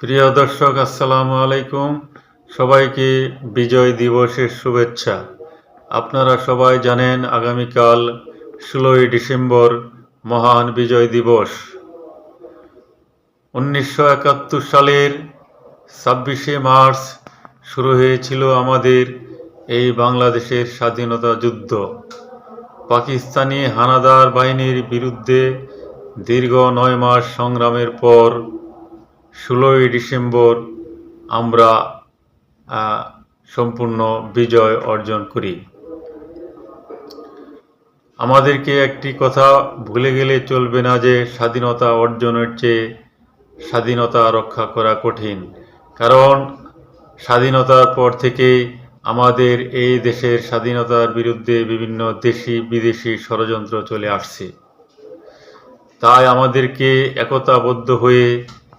প্রিয় দর্শক, আসসালামু আলাইকুম। সবাইকে বিজয় দিবসের শুভেচ্ছা। আপনারা সবাই জানেন আগামীকাল ষোলোই ডিসেম্বর মহান বিজয় দিবস। উনিশশো একাত্তর সালের ছাব্বিশে মার্চ শুরু হয়েছিল আমাদের এই বাংলাদেশের স্বাধীনতা যুদ্ধ। পাকিস্তানি হানাদার বাহিনীর বিরুদ্ধে দীর্ঘ নয় মাস সংগ্রামের পর ষোলোই ডিসেম্বর আমরা সম্পূর্ণ বিজয় অর্জন করি। আমাদেরকে একটি কথা ভুলে গেলে চলবে না যে স্বাধীনতা অর্জনের চেয়ে স্বাধীনতা রক্ষা করা কঠিন। কারণ স্বাধীনতার পর থেকেই আমাদের এই দেশের স্বাধীনতার বিরুদ্ধে বিভিন্ন দেশি বিদেশি ষড়যন্ত্র চলে আসছে। তাই আমাদেরকে একতাবদ্ধ হয়ে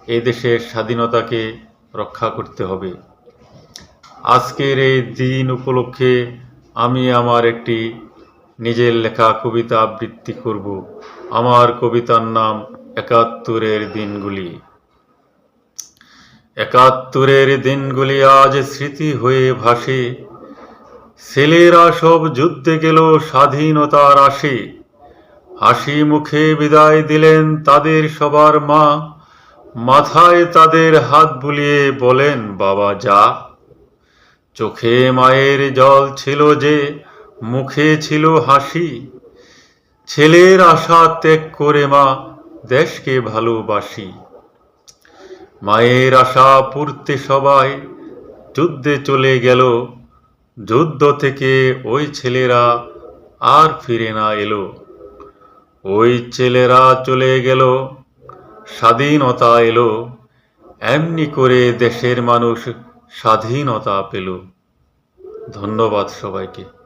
এই দেশের স্বাধীনতাকে রক্ষা করতে হবে। আজকের এই দিন উপলক্ষে আমি আমার একটি নিজের লেখা কবিতা আবৃত্তি করব। আমার কবিতার নাম একাত্তরের দিনগুলি। একাত্তরের দিনগুলি আজ স্মৃতি হয়ে ভাসে। ছেলেরা সব যুদ্ধে গেল স্বাধীনতার আসে হাসি মুখে বিদায় দিলেন তাদের সবার মা। মাথায় তাদের হাত বুলিয়ে বলেন, বাবা, যা। চোখে মায়ের জল ছিল যে, মুখে ছিল হাসি। ছেলের আশা ত্যাগ করে মা দেশকে ভালোবাসি। মায়ের আশা পূর্তে সবাই যুদ্ধে চলে গেল। যুদ্ধ থেকে ওই ছেলেরা আর ফিরে না এলো। ওই ছেলেরা চলে গেল। স্বাধীনতা এলো এমনি করে দেশের মানুষ স্বাধীনতা পেল। ধন্যবাদ সবাইকে।